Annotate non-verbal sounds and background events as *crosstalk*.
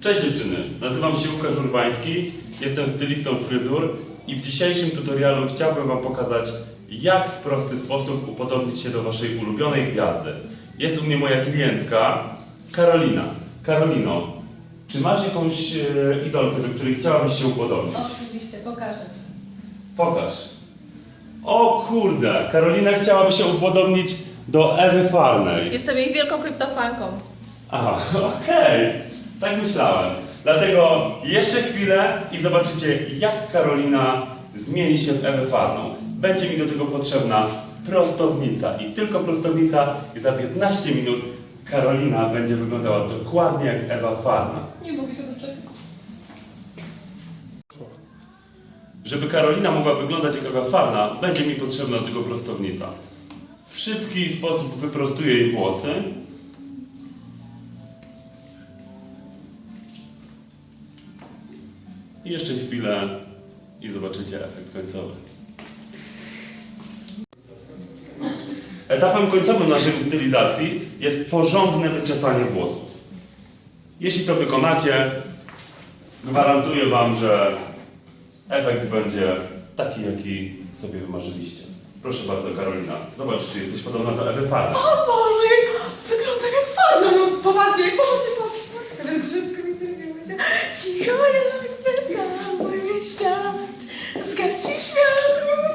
Cześć dziewczyny, nazywam się Łukasz Urbański, jestem stylistą fryzur i w dzisiejszym tutorialu chciałbym Wam pokazać, jak w prosty sposób upodobnić się do Waszej ulubionej gwiazdy. Jest u mnie moja klientka Karolina. Karolino, czy masz jakąś e, idolkę, do której chciałabyś się upodobnić? Oczywiście, pokażę Ci. Pokaż. O kurde, Karolina chciałaby się upodobnić do Ewy Farnej. Jestem jej wielką kryptofanką. Aha, *laughs* okej. Tak myślałem. Dlatego jeszcze chwilę i zobaczycie, jak Karolina zmieni się w Ewę Farną. Będzie mi do tego potrzebna prostownica i tylko prostownica i za 15 minut Karolina będzie wyglądała dokładnie jak Ewa Farna. Nie mogę się doczekać. Żeby Karolina mogła wyglądać jak Ewa Farna, będzie mi potrzebna tylko prostownica. W szybki sposób wyprostuję jej włosy. I jeszcze chwilę i zobaczycie efekt końcowy. Etapem końcowym naszej stylizacji jest porządne wyczesanie włosów. Jeśli to wykonacie, gwarantuję Wam, że efekt będzie taki, jaki sobie wymarzyliście. Proszę bardzo, Karolina, zobacz, czy jesteś podobna do Ewy Farny. O Boże, wygląda jak farma, no poważnie, poważnie, patrz, patrz, ale grzybko mi zrobiło się. Cicho jak mój świat, zgaci świat.